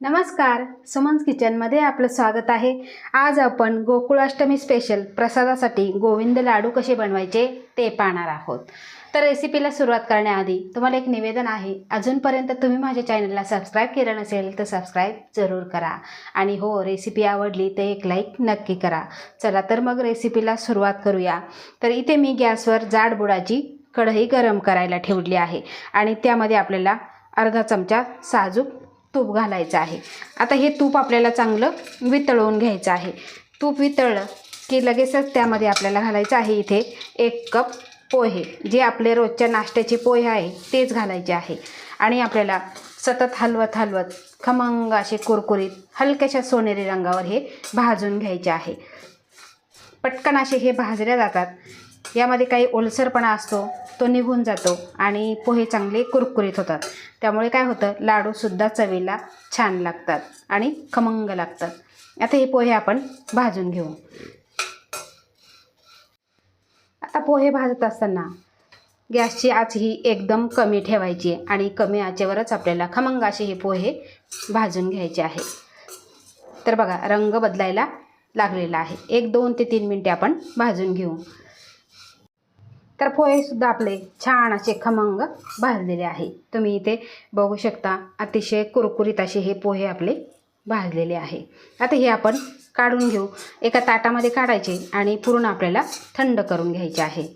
नमस्कार सुमन्स किचनमध्ये आपलं स्वागत आहे. आज आपण गोकुळाष्टमी स्पेशल प्रसादासाठी गोविंद लाडू कसे बनवायचे ते पाहणार आहोत. तर रेसिपीला सुरुवात करण्याआधी तुम्हाला एक निवेदन आहे. अजूनपर्यंत तुम्ही माझ्या चॅनलला सबस्क्राईब केलं नसेल तर सबस्क्राईब जरूर करा. आणि हो रेसिपी आवडली तर एक लाईक नक्की करा. चला तर मग रेसिपीला सुरुवात करूया. तर इथे मी गॅसवर जाड बुडाची कढई गरम करायला ठेवली आहे. आणि त्यामध्ये आपल्याला अर्धा चमचा साजूक तूप घालायचं आहे. आता हे तूप आपल्याला चांगलं वितळवून घ्यायचं आहे. तूप वितळलं की लगेचच त्यामध्ये आपल्याला घालायचं आहे इथे एक कप पोहे. जे आपले रोजच्या नाश्त्याचे पोहे आहे तेच घालायचे आहे. आणि आपल्याला सतत हलवत हलवत खमंग असे कुरकुरीत हलक्याशा सोनेरी रंगावर हे भाजून घ्यायचे आहे. पटकन असे हे भाजल्या जातात. यामध्ये काही ओलसरपणा असतो तो निघून जातो आणि पोहे चांगले कुरकुरीत होतात. त्यामुळे काय होतं लाडूसुद्धा चवीला छान लागतात आणि खमंग लागतात. आता हे पोहे आपण भाजून घेऊ. आता पोहे भाजत असताना गॅसची आच ही एकदम कमी ठेवायची आणि कमी आचेवरच आपल्याला खमंग असे हे पोहे भाजून घ्यायचे आहे. तर बघा रंग बदलायला लागलेला आहे. एक दोन ते तीन मिनटे आपण भाजून घेऊ. तर पोहेसुद्धा आपले छान असे खमंग भाजलेले आहे. तुम्ही इथे बघू शकता अतिशय कुरकुरीत असे हे पोहे आपले भाजलेले आहे. आता हे आपण काढून घेऊ. एका ताटामध्ये काढायचे आणि पूर्ण आपल्याला थंड करून घ्यायचे आहे.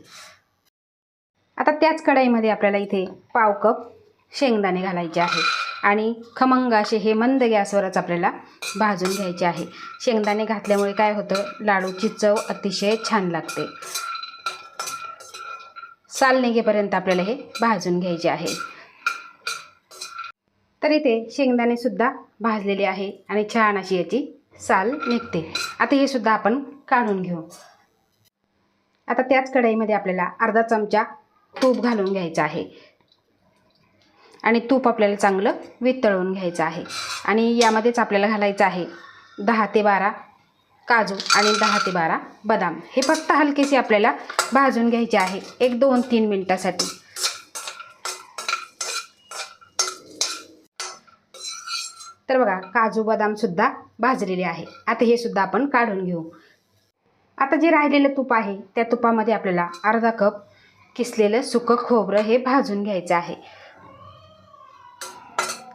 आता त्याच कढाईमध्ये आपल्याला इथे पाव कप शेंगदाणे घालायचे आहे आणि खमंग असे हे मंद गॅसवरच आपल्याला भाजून घ्यायचे आहे. शेंगदाणे घातल्यामुळे काय होतं? लाडूची चव अतिशय छान लागते. साल निघेपर्यंत आपल्याला हे भाजून घ्यायचे आहे. तर इथे शेंगदाणे सुद्धा भाजलेले आहे आणि छान अशी याची साल निघते. आता हे सुद्धा आपण काढून घेऊ. आता त्याच कढईमध्ये आपल्याला अर्धा चमचा तूप घालून घ्यायचं आहे. आणि तूप आपल्याला चांगलं वितळवून घ्यायचं आहे. आणि यामध्येच आपल्याला घालायचं आहे दहा ते बारा काजू आणि दहा ते बारा बदाम. हे फक्त हलकेसे आपल्याला भाजून घ्यायचे आहे. एक दोन तीन मिनटासाठी. तर बघा काजू बदामसुद्धा भाजलेले आहे. आता हे सुद्धा आपण काढून घेऊ. आता जे राहिलेलं तूप आहे त्या तुपामध्ये आपल्याला अर्धा कप किसलेलं सुकं खोबरं हे भाजून घ्यायचं आहे.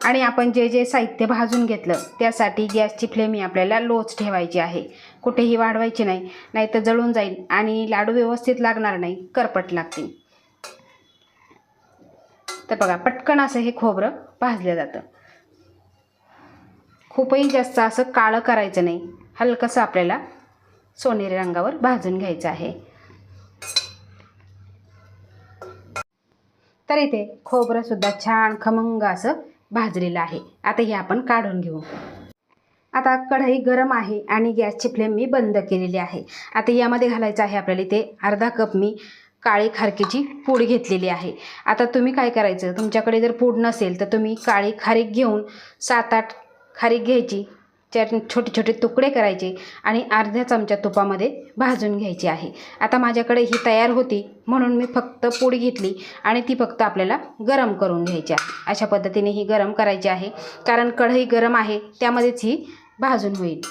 आणि आपण जे जे साहित्य भाजून घेतलं त्यासाठी गॅसची फ्लेम ही आपल्याला लोच ठेवायची आहे. कुठेही वाढवायची नाही नाही तर जळून जाईल आणि लाडू व्यवस्थित लागणार नाही करपट लागतील. तर बघा पटकन असं हे खोबरं भाजलं जातं. खूपही जास्त असं काळं करायचं नाही. हलकंसं आपल्याला सोनेरी रंगावर भाजून घ्यायचं आहे. तर इथे खोबरंसुद्धा छान खमंग असं भाजलेलं आहे. आता हे आपण काढून घेऊ. आता कढई गरम आहे आणि गॅसची फ्लेम मी बंद केलेली आहे. आता यामध्ये घालायचं आहे आपल्याला इथे अर्धा कप मी काळी खारकीची पूड घेतलेली आहे. आता तुम्ही काय करायचं? तुमच्याकडे जर पूड नसेल तर तुम्ही काळी खारीक घेऊन सात आठ खारीक घ्यायची. चट छोटे छोटे तुकडे करायचे आणि अर्ध्या चमचा तुपामध्ये भाजून घ्यायची आहे. आता माझ्याकडे ही तयार होती म्हणून मी फक्त पूड घेतली आणि ती फक्त आपल्याला गरम करून घ्यायची आहे. अशा पद्धतीने ही गरम करायची आहे. कारण कढई गरम आहे त्यामध्येच ही भाजून होईल.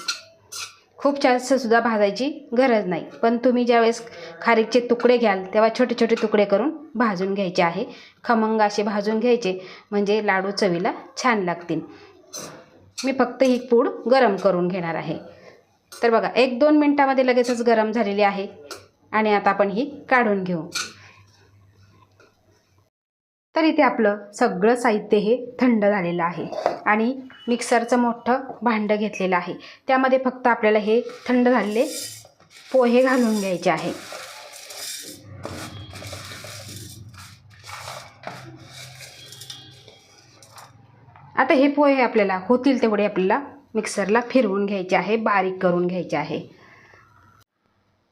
खूप जास्तसुद्धा भाजायची गरज नाही. पण तुम्ही ज्यावेळेस खारीकचे तुकडे घ्याल तेव्हा छोटे छोटे तुकडे करून भाजून घ्यायचे आहे. खमंग असे भाजून घ्यायचे म्हणजे लाडू चवीला छान लागतील. मी फक्त ही पूड गरम करून घेणार आहे. तर बघा एक दोन मिनटामध्ये लगेचच गरम झालेली आहे आणि आता आपण ही काढून घेऊ. तर इथे आपलं सगळं साहित्य हे थंड झालेलं आहे आणि मिक्सरचं मोठं भांडं घेतलेलं आहे. त्यामध्ये फक्त आपल्याला हे थंड झालेले पोहे घालून घ्यायचे आहे. आता हे पोहे आपल्याला होतील तेवढे आपल्याला मिक्सरला फिरवून घ्यायचे आहे बारीक करून घ्यायचे आहे.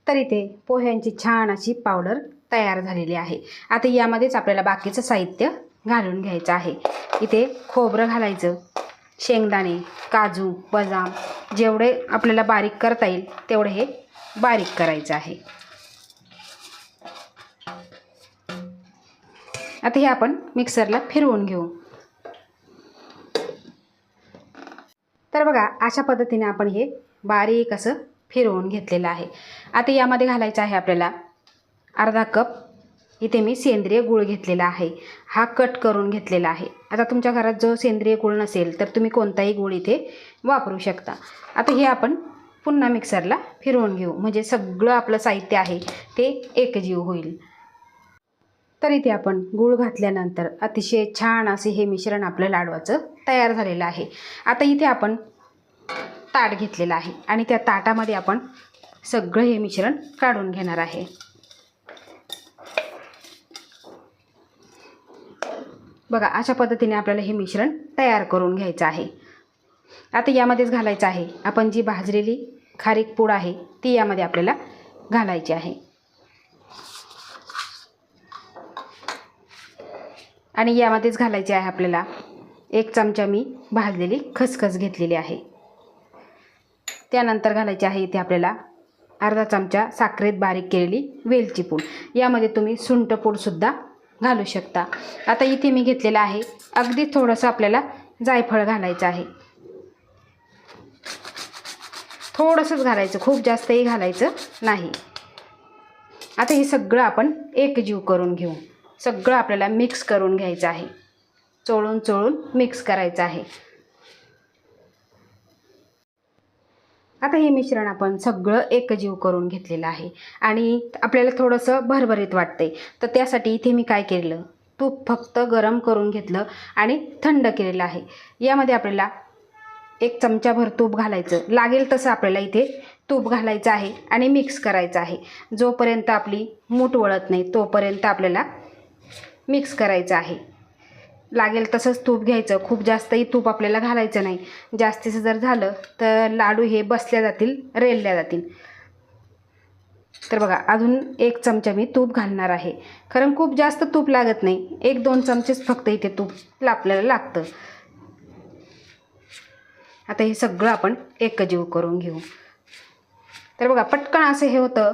तर इथे पोह्यांची छान अशी पावडर तयार झालेली आहे. आता यामध्येच आपल्याला बाकीचं साहित्य घालून घ्यायचं आहे. इथे खोबरं घालायचं शेंगदाणे काजू बदाम जेवढे आपल्याला बारीक करता येईल तेवढे हे बारीक करायचं आहे. आता हे आपण मिक्सरला फिरवून घेऊ. तर बघा अशा पद्धतीने आपण हे बारीक असं फिरवून घेतलेलं आहे. आता यामध्ये घालायचं आहे आपल्याला अर्धा कप. इथे मी सेंद्रिय गूळ घेतलेला आहे. हा कट करून घेतलेला आहे. आता तुमच्या घरात जो सेंद्रिय गूळ नसेल तर तुम्ही कोणताही गूळ इथे वापरू शकता. आता हे आपण पुन्हा मिक्सरला फिरवून घेऊ. म्हणजे सगळं आपलं साहित्य आहे ते एकजीव होईल. तर इथे आपण गूळ घातल्यानंतर अतिशय छान असे हे मिश्रण आपलं लाडवाचं तयार झालेलं आहे. आता इथे आपण ताट घेतलेलं आहे आणि त्या ताटामध्ये आपण सगळं हे मिश्रण काढून घेणार आहे. बघा अशा पद्धतीने आपल्याला हे मिश्रण तयार करून घ्यायचं आहे. आता यामध्येच घालायचं आहे. आपण जी भाजलेली खारीक पूड आहे ती यामध्ये आपल्याला घालायची आहे. आणि यामध्येच घालायचे आहे आपल्याला एक चमचा मी भाजलेली खसखस घेतलेली आहे. त्यानंतर घालायची आहे इथे आपल्याला अर्धा चमचा साखरेत बारीक केलेली वेलची पूड. यामध्ये तुम्ही सुंट पूडसुद्धा घालू शकता. आता इथे मी घेतलेलं आहे अगदी थोडंसं आपल्याला जायफळ घालायचं आहे. थोडंसंच घालायचं खूप जास्तही घालायचं नाही. आता हे सगळं आपण एकजीव करून घेऊ. सगळं आपल्याला मिक्स करून घ्यायचं आहे. चोळून चोळून मिक्स करायचं आहे. आता हे मिश्रण आपण सगळं एकजीव करून घेतलेलं आहे. आणि आपल्याला थोडंसं भरभरीत वाटते तर त्यासाठी इथे मी काय केलं तूप फक्त गरम करून घेतलं आणि थंड केलेलं आहे. यामध्ये आपल्याला एक चमचाभर तूप घालायचं. लागेल तसं आपल्याला इथे तूप घालायचं आहे आणि मिक्स करायचं आहे. जोपर्यंत आपली मूठ वळत नाही तोपर्यंत आपल्याला मिक्स करायचं आहे. लागेल तसंच तूप घ्यायचं. खूप जास्तही तूप आपल्याला घालायचं नाही. जास्तीचं जर झालं तर लाडू हे बसल्या जातील रेलल्या जातील. तर बघा अजून एक चमचा मी तूप घालणार आहे. कारण खूप जास्त तूप लागत नाही. एक दोन चमचेच फक्त इथे तूप आपल्याला लागतं. आता हे सगळं आपण एकजीव करून घेऊ. तर बघा पटकन असं हे होतं.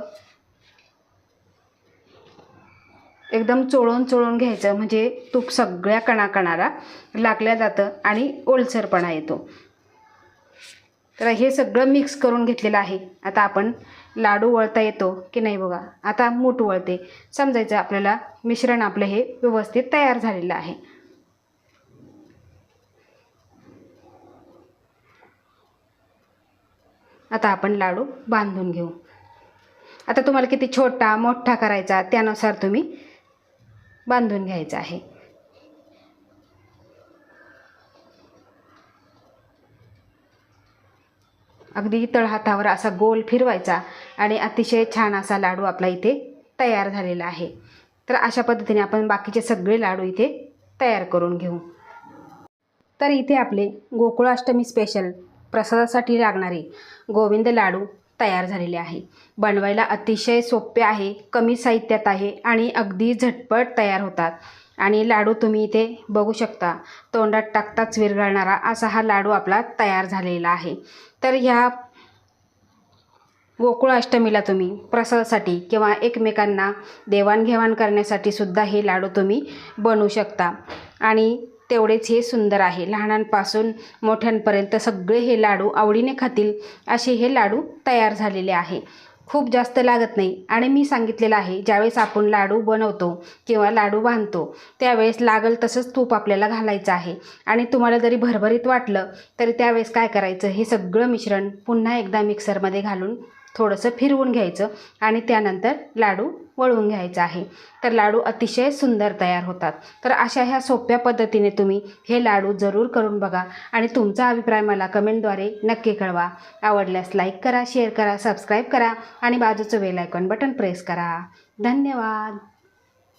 एकदम चोळून चोळून घ्यायचं. म्हणजे तूप सगळ्या कणाकणाला लागल्या जातं आणि ओलसरपणा येतो. तर हे सगळं मिक्स करून घेतलेलं आहे. आता आपण लाडू वळता येतो की नाही बघा? आता मूठ वळते. समजायचं आपल्याला मिश्रण आपलं हे व्यवस्थित तयार झालेलं आहे. आता आपण लाडू बांधून घेऊ. आता तुम्हाला किती छोटा मोठा करायचा त्यानुसार तुम्ही बांधून घ्यायचं आहे. अगदी तळहातावर असा गोल फिरवायचा आणि अतिशय छान असा लाडू आपला इथे तयार झालेला आहे. तर अशा पद्धतीने आपण बाकीचे सगळे लाडू इथे तयार करून घेऊ. तर इथे आपले गोकुळाष्टमी स्पेशल प्रसादासाठी लागणारे गोविंद लाडू तयार झालेले आहे. बनवायला अतिशय सोपे आहे कमी साहित्यात आहे आणि अगदी झटपट तयार होतात. आणि लाडू तुम्ही इथे बघू शकता. तोंडात टाकताच विरघळणारा असा हा लाडू आपला तयार झालेला आहे. तर ह्या गोकुळ अष्टमीला तुम्ही प्रसादासाठी किंवा एकमेकांना देवाणघेवाण करण्यासाठी सुद्धा हे लाडू तुम्ही बनवू शकता. आणि तेवढेच हे सुंदर आहे. लहानांपासून मोठ्यांपर्यंत सगळे हे लाडू आवडीने खातील असे हे लाडू तयार झालेले आहे. खूप जास्त लागत नाही. आणि मी सांगितलेलं आहे ज्यावेळेस आपण लाडू बनवतो किंवा लाडू बांधतो त्यावेळेस लागल तसंच तूप आपल्याला घालायचं आहे. आणि तुम्हाला जरी भरभरीत वाटलं तरी त्यावेळेस काय करायचं हे सगळं मिश्रण पुन्हा एकदा मिक्सरमध्ये घालून थोडंसं फिरवून घ्यायचं आणि त्यानंतर लाडू वळवून घ्यायचा आहे. तर लाडू अतिशय सुंदर तयार होतात. तर अशा ह्या सोप्या पद्धतीने तुम्ही हे लाडू जरूर करून बघा आणि तुमचा अभिप्राय मला कमेंटद्वारे नक्की कळवा. आवडल्यास लाईक करा शेअर करा सबस्क्राईब करा आणि बाजूचं बेल आयकॉन बटन प्रेस करा. धन्यवाद!